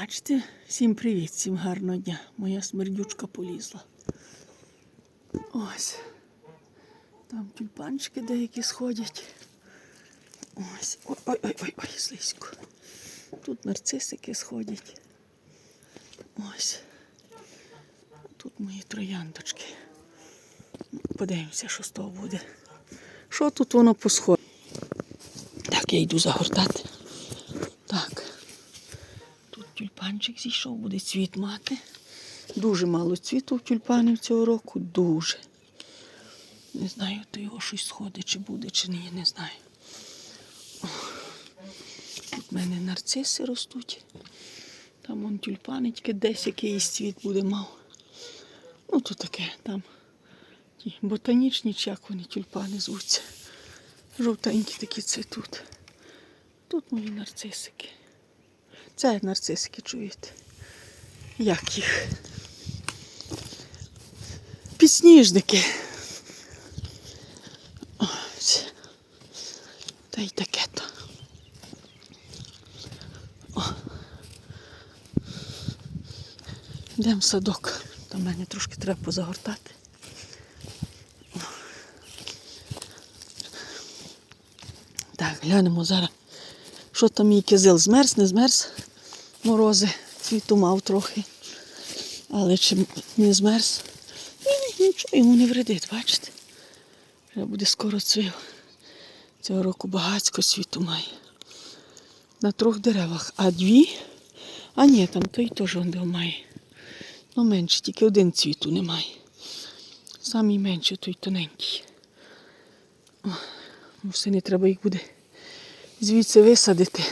Бачите, всім привіт, всім гарного дня. Моя смердючка полізла. Ось. Там тюльпанчики деякі сходять. Ось. Ой, ой, ой, ой, ой, слизько. Тут нарцисики сходять. Ось. Тут мої трояндочки. Подивимося, що з того буде. Що тут воно посходить? Так, я йду загортати. Тюльпанчик зійшов, буде цвіт мати. Дуже мало цвіту в тюльпанів цього року. Дуже. Не знаю, то його щось сходить, чи буде, чи ні, не знаю. Тут в мене нарциси ростуть. Там вон тюльпани, тільки десь якийсь цвіт буде мав. Ну, то таке, там ті ботанічні, чи як вони тюльпани звуться. Жовтенькі такі цвітуть. Тут мої нарцисики. Це нарцисики, чуєте? Як їх? Підсніжники. Ось. Та й таке то. Йдемо в садок. Там мене трошки треба позагортати. О. Так, глянемо зараз. Що там мій кизил змерз, не змерз. Морози, цвіту мав трохи. Але чи не змерз? Ні, нічого йому не вредить, бачите? Вже буде скоро цвів. Цього року багацько світу має. На трьох деревах. А дві? А ні, там той теж он має. Ну менше, тільки один цвіту немає. Самий менший той тоненький. Ну, все не треба їх буде звідси висадити.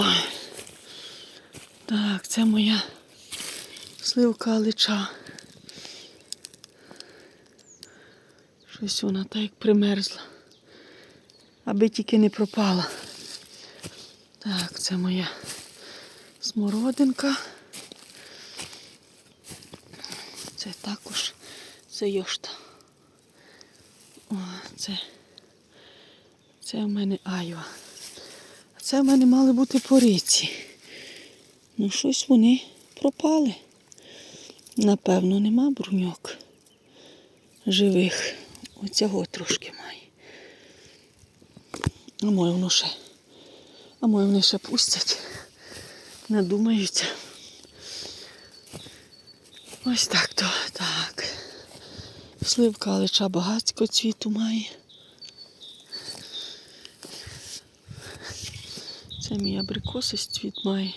Ой. Так, це моя сливка алича. Щось вона так примерзла. Аби тільки не пропала. Так, це моя смородинка. Це також це йошта. О, це, це в мене айва. Це в мене мали бути пориці. Ну, щось вони пропали. Напевно, нема бруньок живих. Оцього трошки має. А моє воно ще. А моє вони ще пустять. Надумаються. Ось так то. Так. Сливка алича багатько цвіту має. Це мій абрикоси цвіт має.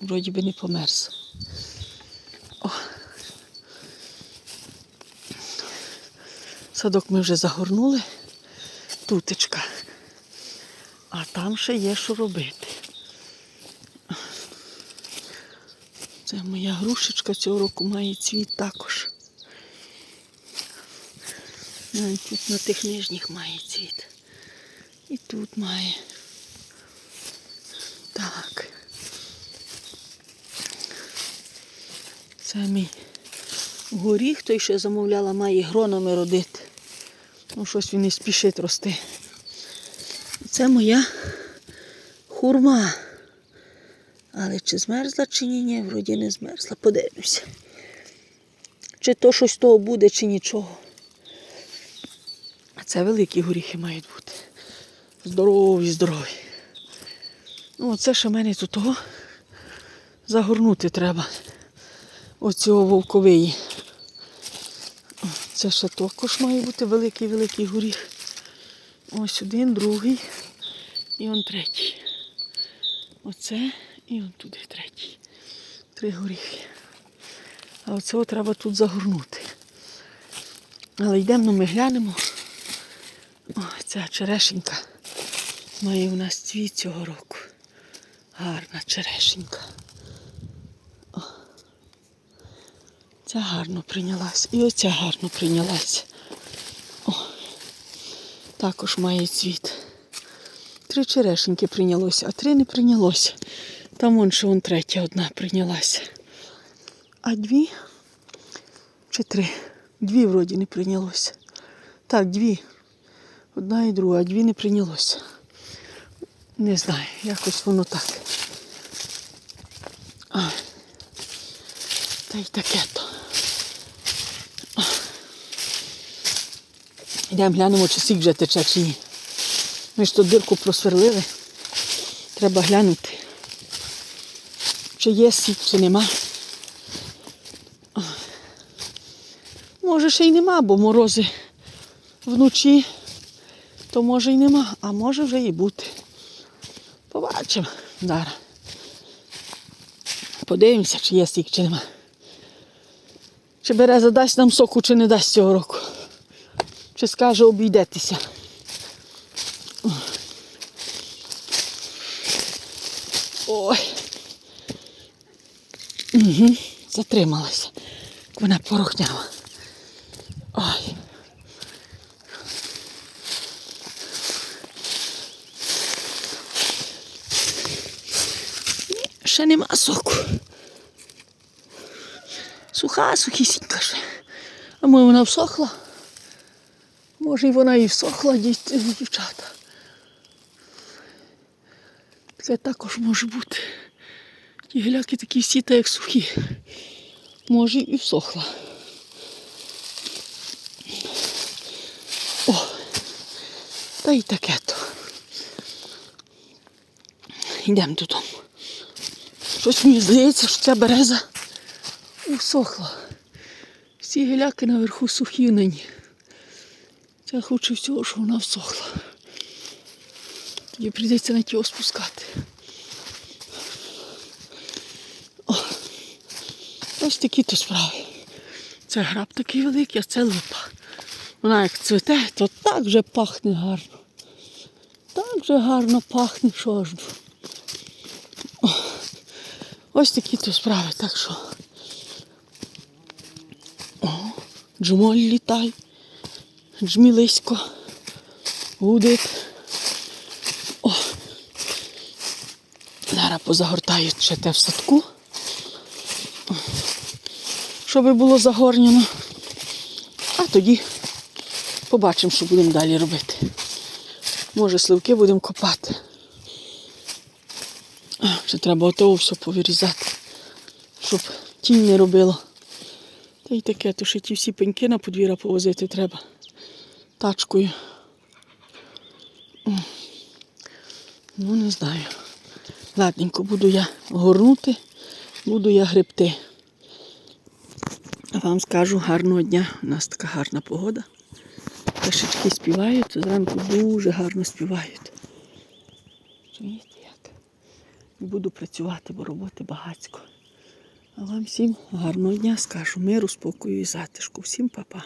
Вроді би не померз. О. Садок ми вже загорнули. Тутечка. А там ще є що робити. Це моя грушечка цього року має цвіт також. Тут на тих нижніх має цвіт. І тут має. Так. Це мій горіх, той, що я замовляла, має гронами родити. Ну, щось він не спішить рости. Це моя хурма. Але чи змерзла, чи ні, ні, вроді не змерзла. Подивимося. Чи то щось того буде, чи нічого. Це великі горіхи мають бути. Здорові, здорові. Ну, оце ще мене тут того загорнути треба. Оцього вовковиї. Це ще також має бути великий-великий горіх. Ось один, другий і он третій. Оце і он туди третій. Три горіхи. А оцього треба тут загорнути. Але йдемо, ну, ми глянемо. О, ця черешенька має у нас цвіт цього року. Гарна черешенька. О. Ця гарно прийнялась. І оця гарно прийнялась. О. Також має цвіт. Три черешеньки прийнялося, а три не прийнялося. Там вон ще вон третя одна прийнялася. А дві чи три? Дві вроді не прийнялося. Так, дві. Одна і друга, дві не прийнялося. Не знаю, якось воно так. А. Та й таке то. Йдемо глянемо, чи сік вже тече, чи ні. Ми ж тут дирку просверлили. Треба глянути, чи є сік, чи нема. Може, ще й нема, бо морози вночі, то може й нема, а може вже і бути. Побачимо зараз. Подивимося, чи є сік, чи нема. Чи береза дасть нам соку, чи не дасть цього року. Чи скаже обійдетеся. Ой. Угу. Затрималася. Вона порохняла. Ще нема соку. Суха, сухісінька ще. А може вона всохла? Може і вона і всохла, дів- дівчата. Це також може бути. Ті гіляки такі всі, та як сухі. Може і всохла. О, та й таке то. Йдемо додому. Щось мені здається, що ця береза усохла. Всі гіляки наверху сухі нині. Ця хоче всього, що вона всохла. Тоді прийдеться на тіло спускати. О, ось такі то справи. Це граб такий великий, а це липа. Вона як цвіте, то так вже пахне гарно. Так вже гарно пахне, що аж. О, Ось такі то справи, так що. О, джмоль літай, джмілисько, гудить. О, зараз позагортаю ще те в садку, щоб було загорнено. А тоді побачимо, що будемо далі робити. Може, сливки будемо копати. Ще треба отого все повирізати, щоб тінь не робило. Та й таке, то ще ті всі пеньки на подвір'я повозити треба тачкою. Ну, не знаю. Ладненько, буду я горнути, буду я гребти. Вам скажу гарного дня. У нас така гарна погода. Пташечки співають, зранку дуже гарно співають. Буду працювати, бо роботи багацько. А вам всім гарного дня скажу. Миру, спокою і затишку. Всім па-па.